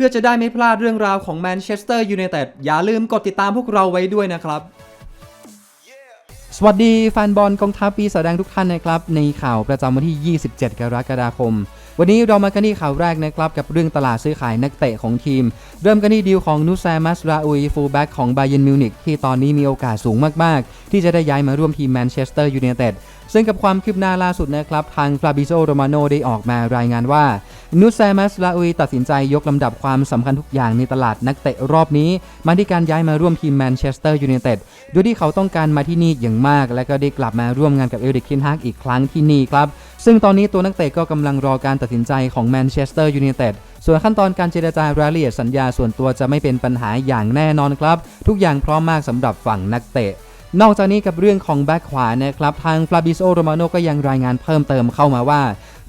พื่อจะได้ไม่พลาดเรื่องราวของแมนเชสเตอร์ยูไนเต็ดอย่าลืมกดติดตามพวกเราไว้ด้วยนะครับ สวัสดีแฟนบอลกองทัพปีศาจแดงทุกท่านนะครับ ในข่าวประจำวันที่ 27 กรกฎาคม วันนี้เรามากันที่ข่าวแรกนะครับกับเรื่องตลาดซื้อขายนักเตะของทีม เริ่มกันที่ดีลของนูแซมัสราอุยฟูลแบ็กของบาเยนมิวนิกที่ตอนนี้มีโอกาสสูงมากๆ ที่จะได้ย้ายมาร่วมทีมแมนเชสเตอร์ยูไนเต็ด ซึ่งกับความคืบหน้าล่าสุดนะครับ ทางฟลาบิโซโรมาโนได้ออกมารายงานว่านูแซมัสราอุยตัดสินใจยกลำดับความสำคัญทุกอย่างในตลาดนักเตะรอบนี้ มาที่การย้ายมาร่วมทีมแมนเชสเตอร์ยูไนเต็ดโดยที่เขาต้องการมาที่นี่อย่างมาก และก็ได้กลับมาร่วมงานกับเอริกคินฮากอีกครั้งที่นี่ครับ ซึ่งตอนนี้ตัวนักเตะก็กำลังรอการตัดสินใจของแมนเชสเตอร์ยูไนเต็ดส่วนขั้นตอนการเจรจารายละเอียดสัญญาส่วนตัวจะไม่เป็นปัญหาอย่างแน่นอนครับ ทุกอย่างพร้อมมากสำหรับฝั่งนักเตะ นอกจากนี้กับเรื่องของแบ็คขวานะครับทางฟลาบิโซโรมาโนก็ยังรายงานเพิ่มเติมเข้ามาว่า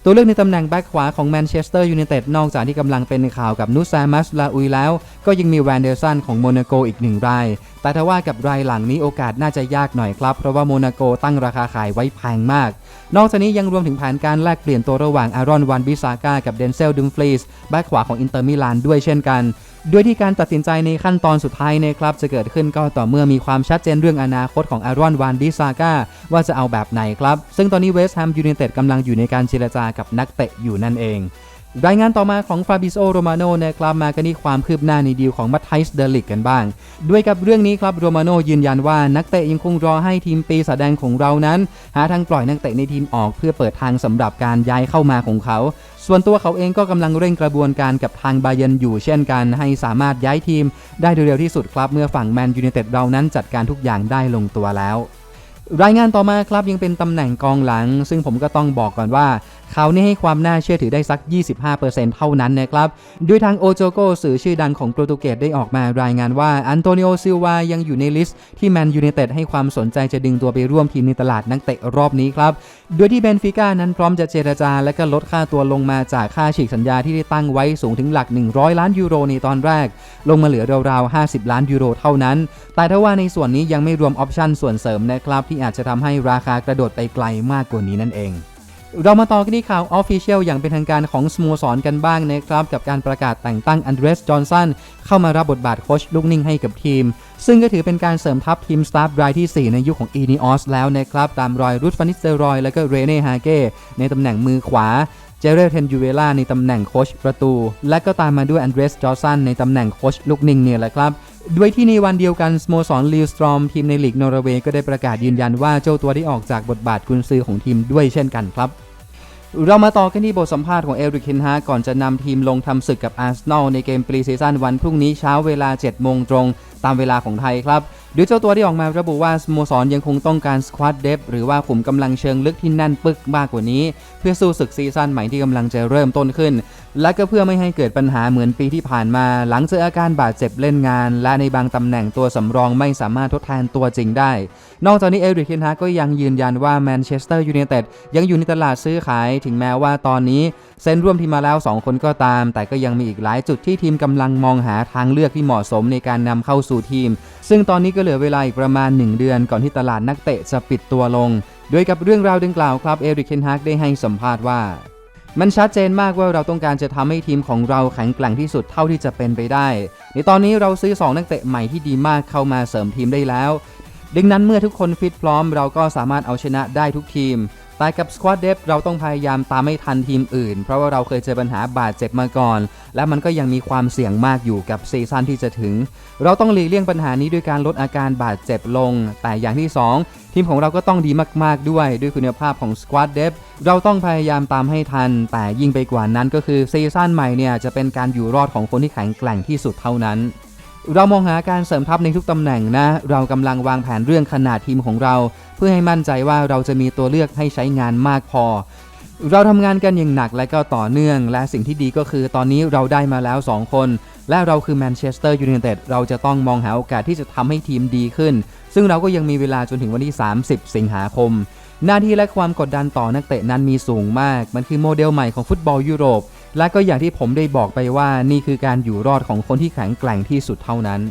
ตัวเลือกในตำแหน่งแบ็คขวาของแมนเชสเตอร์ยูไนเต็ดนอกจากที่กำลังเป็นข่าวกับนุซามัสลาอุยแล้ว ก็ยังมีแวนเดอร์สันของโมนาโกอีกหนึ่งราย แต่ถ้าว่ากับรายหลังนี้โอกาสน่าจะยากหน่อยครับ เพราะว่าโมนาโกตั้งราคาขายไว้แพงมาก นอกจากนี้ยังรวมถึงแผนการแลกเปลี่ยนตัวระหว่างอารอนวันบิซาก้ากับเดนเซลดุมฟลีสแบ็คขวาของอินเตอร์มิลานด้วยเช่นกัน โดยที่การตัดสินใจในขั้นตอนสุดท้ายนะครับจะเกิดขึ้นก็ต่อเมื่อมีความชัดเจนเรื่องอนาคตของอารอนวานดิซาก้าว่าจะเอาแบบไหนครับ ซึ่งตอนนี้เวสต์แฮมยูไนเต็ดกำลังอยู่ในการเจรจากับนักเตะอยู่นั่นเอง รายงานต่อมาของฟาบิโซโรมาโนนะครับมากันที่ความคืบหน้าในดีลของมัตไทส์เดลิกกันบ้าง ด้วยกับเรื่องนี้ครับโรมาโนยืนยันว่านักเตะยังคงรอให้ทีมปีศาจแดงของเรานั้น หาทางปล่อยนักเตะในทีมออกเพื่อเปิดทางสำหรับการย้ายเข้ามาของเขา ส่วนตัวเขาเองก็กำลังเร่งกระบวนการกับทางบาเยนอยู่เช่นกัน ให้สามารถย้ายทีม ได้โดยเร็วที่สุดครับเมื่อฝั่งแมนยูไนเต็ดเรานั้นจัดการทุกอย่างได้ลงตัวแล้วรายงานต่อมาครับยังเป็นตำแหน่งกองหลัง ซึ่งผมก็ต้องบอกก่อนว่า เขานี่ให้ความน่าเชื่อถือได้สัก 25%เท่านั้นนะครับโดยทางโอโจโกสื่อชื่อดังของโปรตุเกสได้ออกมารายงานว่าอันโตนิโอซิลวายังอยู่ในลิสต์ที่แมนยูไนเต็ดให้ความสนใจจะดึงตัวไปร่วมทีมในตลาดนักเตะรอบนี้ครับโดยที่เบนฟิก้านั้นพร้อมจะเจรจาและก็ลดค่าตัวลงมาจากค่าฉีกสัญญาที่ได้ตั้งไว้สูงถึงหลัก 100 ล้านยูโรในตอนแรก ลงมาเหลือราวๆ 50 ล้านยูโรเท่านั้น แต่ถ้าว่าในส่วนนี้ยังไม่รวมออปชั่นส่วนเสริมนะครับที่อาจจะทำให้ราคากระโดดไปไกลมากกว่านี้นั่นเอง เรามาต่อกันที่ข่าวออฟฟิเชียลอย่างเป็นทางการของสโมสรกันบ้างนะครับ กับการประกาศแต่งตั้งอันเดรส จอห์นสันเข้ามารับบทบาทโค้ชลูกนิ่งให้กับทีม ซึ่งก็ถือเป็นการเสริมทัพทีมสตาฟรายที่ 4 ในยุคของอีนีออสแล้วนะครับ ตามรอยรูทฟานิสเตอรอย และก็เรเน่ฮาเก้ในตำแหน่งมือขวา เจเรเทนยูเวล่าในตำแหน่งโค้ชประตู และก็ตามมาด้วยอันเดรสจอร์สันในตำแหน่งโค้ชลูกนิ่งเนี่ยแหละครับด้วยที่ในวันเดียวกันสโมสรลิวสตรอมทีมในลีกนอร์เวย์ก็ได้ประกาศยืนยันว่าเจ้าตัวได้ออกจากบทบาทกุนซือของทีมด้วยเช่นกันครับเรามาต่อกันที่บทสัมภาษณ์ของเอริกเคนฮาก่อนจะนำทีมลงทำศึกกับอาร์เซนอลในเกมปรีซีซั่นวันพรุ่งนี้เช้าเวลา 7 โมงตรง ตามเวลาของไทยครับ โดยเจ้าตัวได้ออกมาระบุว่าสโมสรยังคงต้องการสควอตเดฟหรือว่าขุมกำลังเชิงลึกที่แน่นปึกมากกว่านี้ เพื่อสู้ศึกซีซั่นใหม่ที่กำลังจะเริ่มต้นขึ้น และก็เพื่อไม่ให้เกิดปัญหาเหมือนปีที่ผ่านมา หลังเจออาการบาดเจ็บเล่นงาน และในบางตำแหน่งตัวสำรองไม่สามารถทดแทนตัวจริงได้ นอกจากนี้เอริกเคนฮาก็ยังยืนยันว่าแมนเชสเตอร์ยูไนเต็ดยังอยู่ในตลาดซื้อขายถึงแม้ว่าตอนนี้เซ็นร่วมทีมมาแล้ว 2 คนก็ตาม แต่ก็ยังมีอีกหลายจุดที่ทีมกำลังมองหาทางเลือกที่เหมาะสมในการนำเข้าสู่ทีม ซึ่งตอนนี้ก็เหลือเวลาอีกประมาณ 1 เดือนก่อนที่ตลาดนักเตะจะปิดตัวลง โดยกับเรื่องราวดังกล่าวครับเอริกเคนฮากได้ให้สัมภาษณ์ว่า มันชัดเจนมากว่าเราต้องการจะทำให้ทีมของเราแข็งแกร่งที่สุดเท่าที่จะเป็นไปได้ ในตอนนี้เราซื้อ 2 นักเตะใหม่ที่ดีมากเข้ามาเสริมทีมได้แล้ว ดังนั้นเมื่อทุกคนฟิตพร้อม เราก็สามารถเอาชนะได้ทุกทีม แต่กับสควอตเดฟเราต้องพยายามตามไม่ทันทีมอื่น เพราะว่าเราเคยเจอปัญหาบาดเจ็บมาก่อน และมันก็ยังมีความเสี่ยงมากอยู่กับซีซั่นที่จะถึง เราต้องหลีกเลี่ยงปัญหานี้ด้วยการลดอาการบาดเจ็บลง แต่อย่างที่ 2 ทีมของเราก็ต้องดีมาก ๆ ด้วย ด้วยคุณภาพของสควอตเดฟเราต้องพยายามตามให้ทัน แต่ยิ่งไปกว่านั้นก็คือซีซั่นใหม่เนี่ยจะเป็นการอยู่รอดของคนที่แข็งแกร่งที่สุดเท่านั้น เรามองหาการเสริมทัพในทุกตำแหน่งนะ เรากำลังวางแผนเรื่องขนาดทีมของเรา เพื่อให้มั่นใจว่าเราจะมีตัวเลือกให้ใช้งานมากพอ เราทำงานกันอย่างหนักและก็ต่อเนื่อง และสิ่งที่ดีก็คือตอนนี้เราได้มาแล้ว 2 คน และเราคือแมนเชสเตอร์ยูไนเต็ดเราจะต้องมองหาโอกาสที่จะทำให้ทีมดีขึ้น ซึ่งเราก็ยังมีเวลาจนถึงวันที่ 30 สิงหาคม หน้าที่และความกดดันต่อนักเตะนั้นมีสูงมาก มันคือโมเดลใหม่ของฟุตบอลยุโรป และก็อย่างที่ผมได้บอกไปว่านี่คือการอยู่รอดของคนที่แข็งแกร่งที่สุดเท่านั้น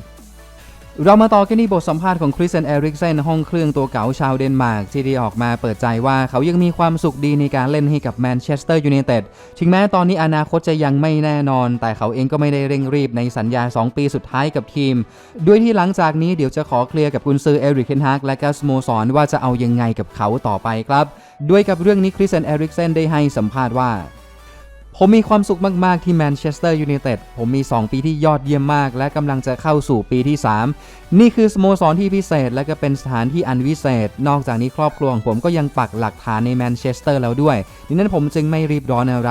เรามาต่อกันที่บทสัมภาษณ์ของคริสเซนเอริกเซนห้องเครื่องตัวเก๋าชาวเดนมาร์กที่ได้ออกมาเปิดใจว่าเขายังมีความสุขดีในการเล่นให้กับแมนเชสเตอร์ยูไนเต็ดถึงแม้ตอนนี้อนาคตจะยังไม่แน่นอน แต่เขาเองก็ไม่ได้เร่งรีบในสัญญา 2 ปีสุดท้ายกับทีม ด้วยที่หลังจากนี้เดี๋ยวจะขอเคลียร์กับกุนซือเอริกเคนฮากและก็สโมสรว่าจะเอายังไงกับเขาต่อไปครับ ด้วยกับเรื่องนี้คริสเซนเอริกเซนได้ให้สัมภาษณ์ว่า ผมมีความสุขมาก ๆ ที่แมนเชสเตอร์ยูไนเต็ด ผมมี 2 ปีที่ยอดเยี่ยมมาก และกำลังจะเข้าสู่ปีที่ 3 นี่คือสโมสรที่พิเศษ และก็เป็นสถานที่อันวิเศษ นอกจากนี้ครอบครัวของผมก็ยังปักหลักฐานในแมนเชสเตอร์แล้วด้วยดังนั้นผมจึงไม่รีบร้อนอะไร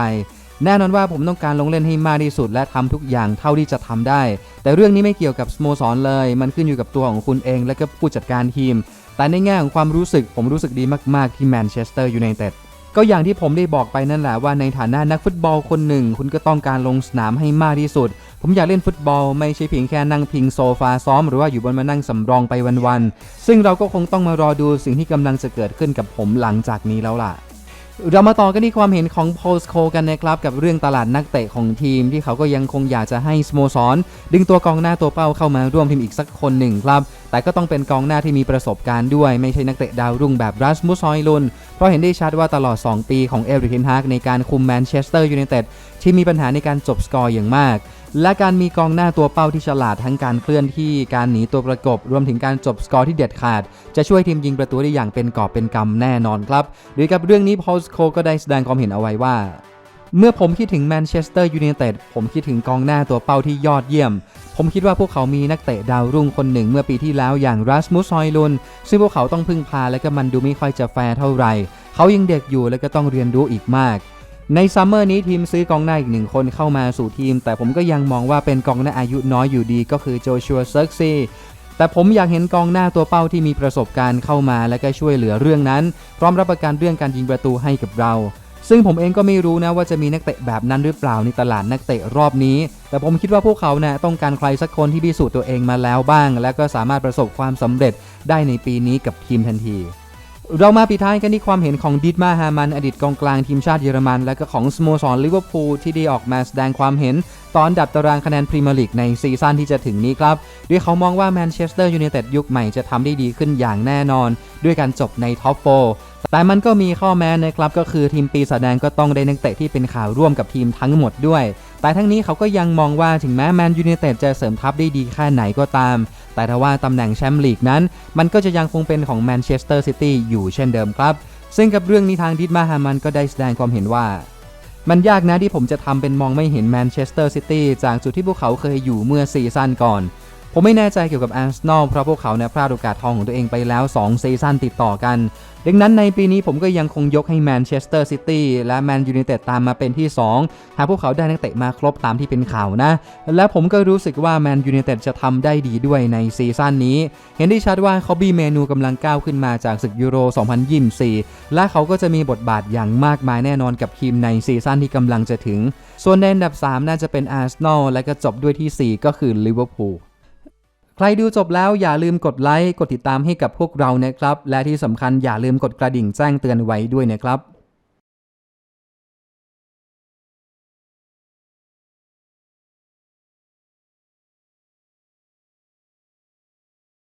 แน่นอนว่าผมต้องการลงเล่นให้มากที่สุด และทำทุกอย่างเท่าที่จะทำได้ แต่เรื่องนี้ไม่เกี่ยวกับสโมสรเลย มันขึ้นอยู่กับตัวของคุณเอง และก็ผู้จัดการทีม แต่ในแง่ของความรู้สึก ผมรู้สึกดีมาก ๆ ที่แมนเชสเตอร์ยูไนเต็ด ก็อย่างที่ผมได้บอกไปนั่นแหละว่าในฐานะนักฟุตบอลคนหนึ่ง คุณก็ต้องการลงสนามให้มากที่สุด ผมอยากเล่นฟุตบอลไม่ใช่เพียงแค่นั่งพิงโซฟาซ้อมหรือว่าอยู่บนมานั่งสำรองไปวันๆซึ่งเราก็คงต้องมารอดูสิ่งที่กำลังจะเกิดขึ้นกับผมหลังจากนี้แล้วล่ะ เรามาต่อกันที่ความเห็นของโพสโคกันนะครับกับเรื่องตลาดนักเตะของทีม ที่เขาก็ยังคงอยากจะให้สโมสร ดึงตัวกองหน้าตัวเป้าเข้ามาร่วมทีมอีกสักคนหนึ่งครับ แต่ก็ต้องเป็นกองหน้าที่มีประสบการณ์ด้วย ไม่ใช่นักเตะดาวรุ่งแบบรัสมุสอยลุนเพราะเห็นได้ชัดว่าตลอด 2 ปีของเอริกเทนฮากในการคุมแมนเชสเตอร์ยูไนเต็ดที่มีปัญหาในการจบสกอร์อย่างมาก และการมีกองหน้าตัวเป้าที่ฉลาดทั้งการเคลื่อนที่การหนีตัวประกบ รวมถึงการจบสกอร์ที่เด็ดขาด จะช่วยทีมยิงประตูได้อย่างเป็นกอบเป็นกำแน่นอนครับโดยกับเรื่องนี้พอลสโคก็ได้แสดงความเห็นเอาไว้ว่าเมื่อผมคิดถึงแมนเชสเตอร์ยูไนเต็ดผมคิดถึงกองหน้าตัวเป้าที่ยอดเยี่ยม ผมคิดว่าพวกเขามีนักเตะดาวรุ่งคนหนึ่งเมื่อปีที่แล้วอย่างรัสมุสฮอยลุนซึ่งพวกเขาต้องพึ่งพาและก็มันดูไม่ค่อยจะแฟร์เท่าไหร่ เขายังเด็กอยู่และก็ต้องเรียนรู้อีกมาก ในซัมเมอร์นี้ทีมซื้อกองหน้าอีกหนึ่งคนเข้ามาสู่ทีม แต่ผมก็ยังมองว่าเป็นกองหน้าอายุน้อยอยู่ดีก็คือโจชัวเซิร์กซีแต่ผมอยากเห็นกองหน้าตัวเป้าที่มีประสบการณ์เข้ามาและก็ช่วยเหลือเรื่องนั้น พร้อมรับประกันเรื่องการยิงประตูให้กับเรา ซึ่งผมเองก็ไม่รู้นะว่าจะมีนักเตะแบบนั้นหรือเปล่าในตลาดนักเตะรอบนี้ แต่ผมคิดว่าพวกเขานะ่ะต้องการใครสักคนที่พิสูจน์ตัวเองมาแล้วบ้าง และก็สามารถประสบความสำเร็จได้ในปีนี้กับทีมทันที เรามาปิดท้ายกันที่ความเห็นของดิทมาฮามัน อดีตกองกลางทีมชาติเยอรมัน และก็ของสโมสรลิเวอร์พูลที่ได้ออกมาแสดงความเห็น ตอนดับตารางคะแนนพรีเมียร์ลีกในซีซั่นที่จะถึงนี้ครับด้วยเขามองว่าแมนเชสเตอร์ยูไนเต็ดยุคใหม่จะทำได้ดีขึ้นอย่างแน่นอน ด้วยการจบในท็อปโฟแต่มันก็มีข้อแม้นะครับก็คือทีมปีศาจแดงก็ต้องได้นักเตะที่เป็นข่าวร่วมกับทีมทั้งหมดด้วย แต่ทั้งนี้เขาก็ยังมองว่าถึงแม้แมนยูเนเต็ดจะเสริมทัพได้ดีแค่ไหนก็ตาม แต่ถ้าว่าตำแหน่งแชมป์ลีกนั้น มันก็จะยังคงเป็นของแมนเชสเตอร์ซิตี้อยู่เช่นเดิมครับ ซึ่งกับเรื่องนี้ทางดิดมาฮามันก็ได้แสดงความเห็นว่ามันยากนะที่ผมจะทำเป็นมองไม่เห็นแมนเชสเตอร์ซิตี้จากจุดที่พวกเขาเคยอยู่เมื่อซีซั่นก่อน ผมไม่แน่ใจเกี่ยวกับอาร์เซนอลเพราะพวกเขาเนี่ยพลาดโอกาสทองของตัวเองไปแล้ว2ซีซั่นติดต่อกัน ดังนั้นในปีนี้ผมก็ยังคงยกให้แมนเชสเตอร์ซิตี้และแมนยูไนเต็ดตามมาเป็นที่ 2 หากพวกเขาได้นักเตะมาครบตามที่เป็นข่าวนะ และผมก็รู้สึกว่าแมนยูไนเต็ดจะทำได้ดีด้วยในซีซั่นนี้ เห็นได้ชัดว่าคอบบี้เมนูกำลังก้าวขึ้นมาจากศึกยูโร 2024 และเขาก็จะมีบทบาทอย่างมากมายแน่นอนกับทีมในซีซั่นที่กำลังจะถึง ส่วนในอันดับ 3 น่าจะเป็นอาร์เซนอลและก็จบด้วยที่ 4 ก็คือลิเวอร์พูล ใครดูจบแล้วอย่าลืมกดไลค์ กดติดตามให้กับพวกเรานะครับ และที่สำคัญอย่าลืมกดกระดิ่งแจ้งเตือนไว้ด้วยนะครับ